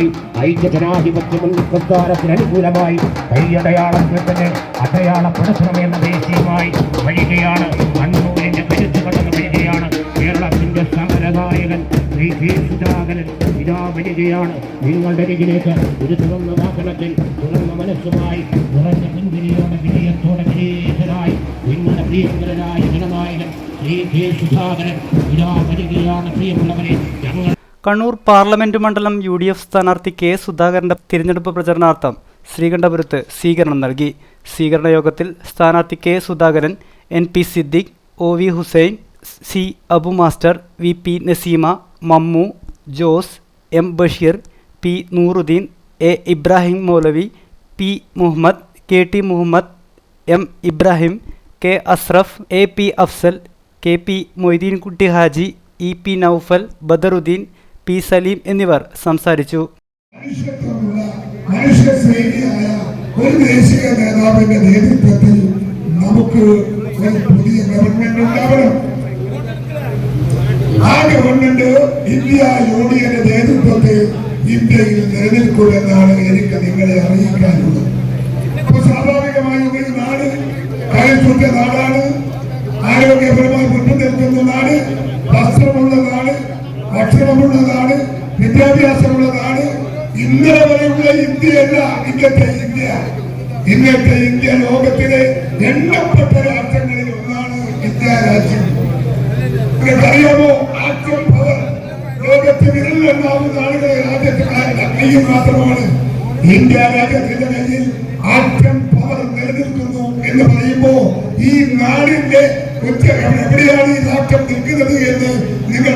അനുകൂലമായി ഐക്യ ജനാധിപത്യ മുന്നണി പ്രസ്ഥാനത്തിന് അനുകൂലമായി കൈയടയാളത്തിൽ തന്നെ അടയാളപ്പെടുത്തണമെന്ന ദേശീയമായി വഴികയാണ് കണ്ണൂരിന്റെ കരുത്ത് കടന്നു വരികയാണ്. കേരളത്തിന്റെ സമരനായകൻ ശ്രീ കെ സുധാകരൻ ഇതാ വരികയാണ്. നിങ്ങളുടെ അരികിലേക്ക് ഒരു തുറന്ന വാഹനത്തിൽ തുറന്ന മനസ്സുമായി നിറഞ്ഞ മുൻവിരിയോടെ വിജയത്തോടെ വിജയീതനായി നിങ്ങളുടെ പ്രിയങ്കരനായ ജനനായകൻ ശ്രീ കെ സുധാകരൻ ഇതാ വരികയാണ്. പ്രിയമുള്ളവരെ ഞങ്ങൾ കണ്ണൂർ പാർലമെന്റ് മണ്ഡലം യു ഡി എഫ് സ്ഥാനാർത്ഥി കെ സുധാകരന്റെ തിരഞ്ഞെടുപ്പ് പ്രചരണാർത്ഥം ശ്രീകണ്ഠപുരത്ത് സ്വീകരണം നൽകി. സ്വീകരണ യോഗത്തിൽ സ്ഥാനാർത്ഥി K Sudhakaran N P Siddique O V Hussain C Abu master V P Naseema Mammu Jose M Basheer P Nooruddin A Ibrahim Moulavi P Muhammad K T Muhammad M Ibrahim K Ashraf A P Afsal K P Moideenkutty Haji E P Noufal Badaruddin P Salim എന്നിവർ സംസാരിച്ചു. മനുഷ്യസ്നേഹിയായ ഒരു ദേശീയ നേതാവിന്റെ നേതൃത്വത്തിൽ നമുക്ക് പുതിയ India നേതൃത്വത്തിൽ ഇന്ത്യയിൽ എനിക്ക് നിങ്ങളെ അറിയിക്കാനുള്ളത്. സ്വാഭാവികമായും ഒരു നാട് കയറ്റുറ്റ നാടാണ് ഭക്ഷണമുള്ള നാട് വിദ്യാഭ്യാസമുള്ള നാട് ഇന്നലെ വരെയുള്ള ഇന്ത്യയല്ല ഇന്നത്തെ ഇന്ത്യ. ഇന്നത്തെ ഇന്ത്യ ലോകത്തിലെ എണ്ണപ്പെട്ട രാജ്യങ്ങളിൽ ഒന്നാണ് ഇന്ത്യ രാജ്യം. നിങ്ങൾക്കറിയാമോ? ആറ്റം പവർ ലോകത്ത് വിരലിലെണ്ണാവുന്ന ആളുകളെ രാജ്യത്തിനായ കയ്യിൽ മാത്രമാണ്. ഇന്ത്യ രാജ്യത്തിന്റെ കയ്യിൽ ആറ്റം പവർ നിലനിൽക്കുന്നു എന്ന് പറയുമ്പോ ഈ നാടിന്റെ എവിടെയാണ് ഈ രാജ്യം നിൽക്കുന്നത് എന്ന് നിങ്ങൾക്കൊന്ന്